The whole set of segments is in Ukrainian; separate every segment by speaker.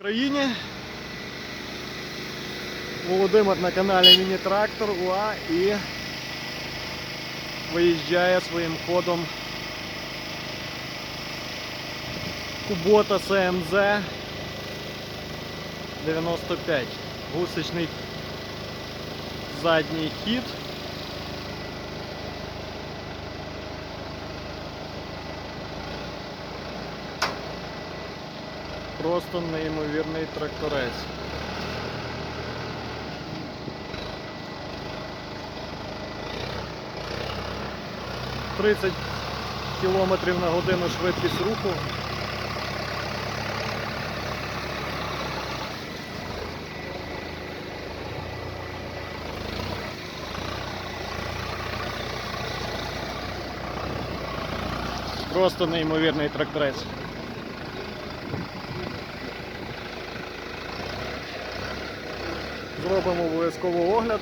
Speaker 1: Україні. Володимир на каналі Міні-Трактор УА і виїжджає своїм ходом Кубота СМЗ 95. Гусечний задній хід. Просто неймовірний тракторець. Тридцять кілометрів на годину швидкість руху. Просто неймовірний тракторець. Зробимо обов'язково огляд.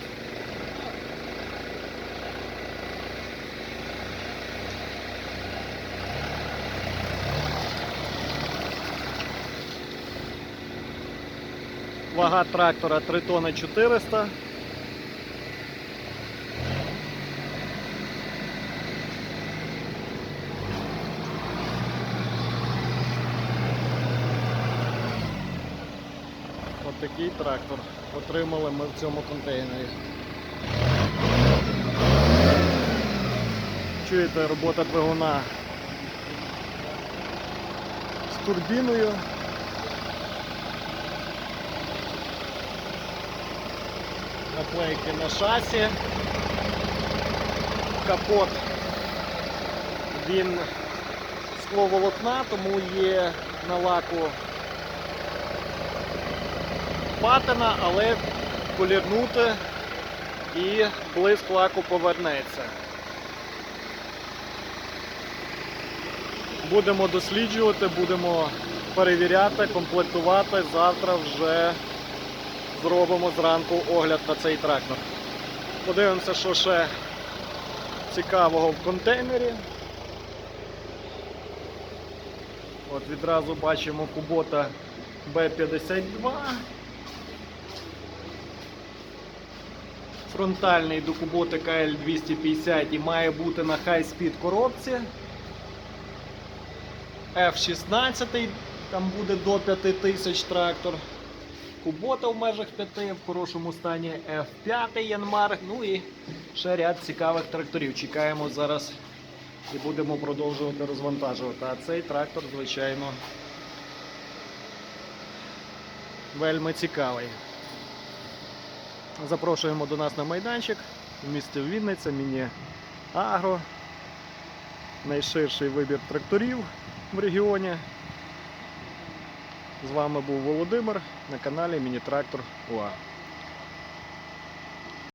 Speaker 1: Вага трактора 3 тонни 400. Такий трактор отримали ми в цьому контейнері. Чуєте, робота двигуна з турбіною. Наклейки на шасі. Капот. Він скловолокна, тому є на лаку патина, але полірнути і блиск лаку повернеться. Будемо досліджувати, будемо перевіряти, комплектувати. Завтра вже зробимо зранку огляд на цей трактор. Подивимося, що ще цікавого в контейнері. От відразу бачимо кубота Б-52. Фронтальний до куботи КЛ250 і має бути на хай-спід коробці. F16, там буде до 5000 трактор. Кубота в межах 5 в хорошому стані F5 Янмар. Ну і ще ряд цікавих тракторів. Чекаємо зараз і будемо продовжувати розвантажувати. А цей трактор, звичайно, вельми цікавий. Запрошуємо до нас на майданчик в місті Вінниця, міні Агро. Найширший вибір тракторів в регіоні. З вами був Володимир на каналі Міні-Трактор УА.